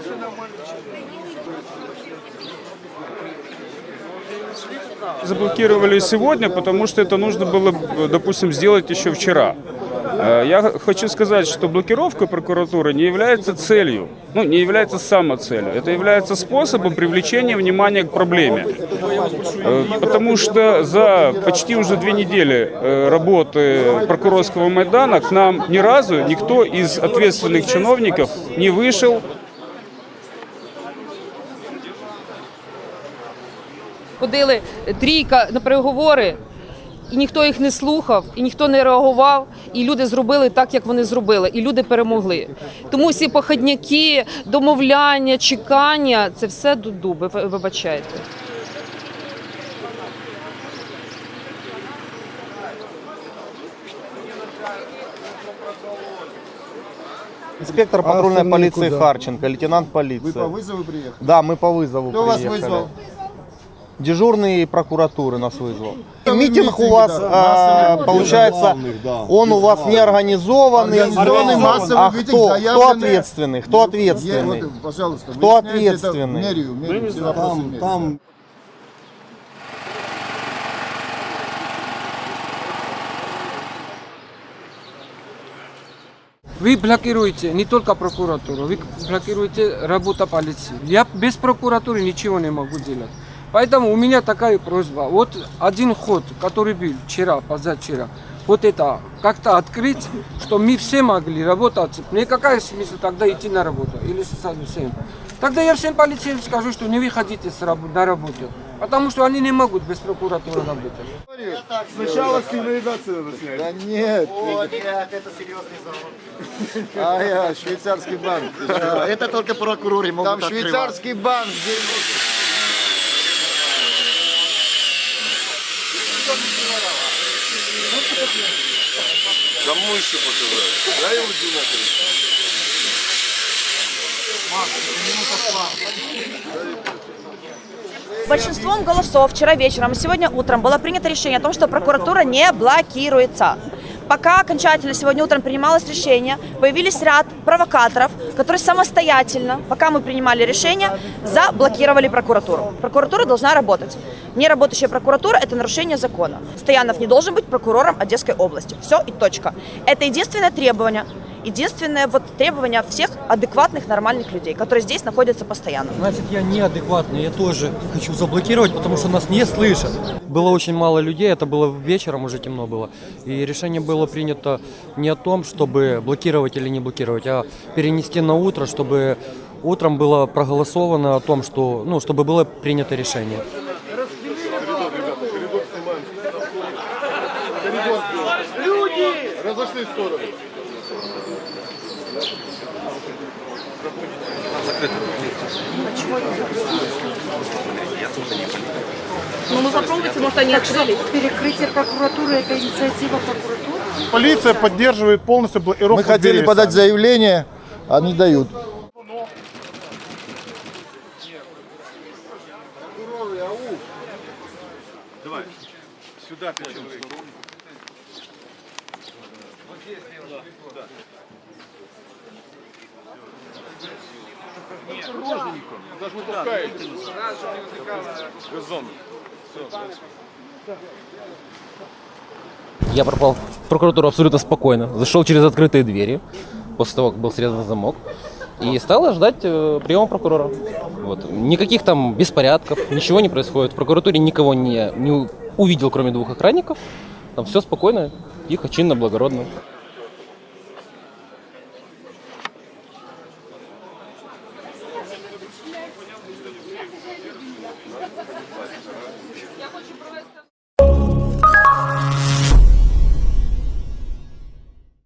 все нормально. Заблокировали сегодня, потому что это нужно было, допустим, сделать еще вчера. Э, я хочу сказать, что блокировка прокуратуры не является целью, ну, не является самоцелью. Это является способом привлечения внимания к проблеме. Э, потому что за почти уже две недели э, работы прокурорского Майдана к нам ни разу никто из ответственных чиновников не вышел Ходили трійка на переговори, і ніхто їх не слухав, і ніхто не реагував, і люди зробили так, як вони зробили, і люди перемогли. Тому всі походняки, домовляння, чекання це все до дуби. ви- Вибачайте. Инспектор патрульной полиции Харченко, лейтенант полиции. Вы по вызову приехали? Да, мы по вызову Кто вас приехали. вызвал? Дежурный прокуратуры нас вызвал. Митинг у вас, да, а, получается, он у вас не организованный. Организованный массовый а митинг, кто? Кто заявленный- ответственный? Кто Е, ответственный? вот, пожалуйста, Кто выясняйте это в ответственный? Мэрию, в мэрию, все вопросы в Там, мэрию. там Вы блокируете не только прокуратуру, вы блокируете работу полиции. Я без прокуратуры ничего не могу делать. Поэтому у меня такая просьба. Вот один ход, который был вчера, позавчера, вот это как-то открыть, что мы все могли работать. Мне какая смысл тогда идти на работу или совсем? Тогда я всем полицейским скажу, что не выходите с раб- на работу. Потому что они не могут без прокуратуры работать. сначала сигнализацию надо снять. Да нет. это серьезный завод. А я, швейцарский банк. Это только прокуроры могут Там швейцарский банк. где- Кому еще показать? Дай ему Большинством голосов вчера вечером и сегодня утром было принято решение о том, что прокуратура не блокируется. Пока окончательно сегодня утром принималось решение, появились ряд провокаторов, которые самостоятельно, пока мы принимали решение, заблокировали прокуратуру. Прокуратура должна работать. Неработающая прокуратура – это нарушение закона. Стоянов не должен быть прокурором Одесской области. Все и точка. Это единственное требование. Единственное вот требование всех адекватных, нормальных людей, которые здесь находятся постоянно. Значит, я неадекватный, я тоже хочу заблокировать, потому что нас не слышат. Было очень мало людей, это было вечером, уже темно было. И решение было принято не о том, чтобы блокировать или не блокировать, а перенести на утро, чтобы утром было проголосовано о том, что, ну, чтобы было принято решение. Разошли в сторону. Ну, ну попробуйте, может, они открыли. Перекрытие прокуратуры – это инициатива прокуратуры? Полиция поддерживает полностью блокировку Мы хотели Я пропал в прокуратуру абсолютно спокойно. Зашел через открытые двери, после того, как был срезан замок. И стал ждать э, приема прокурора. Вот. Никаких там беспорядков, ничего не происходит. В прокуратуре никого не, не увидел, кроме двух охранников. Там все спокойно, тихо, чинно, благородно.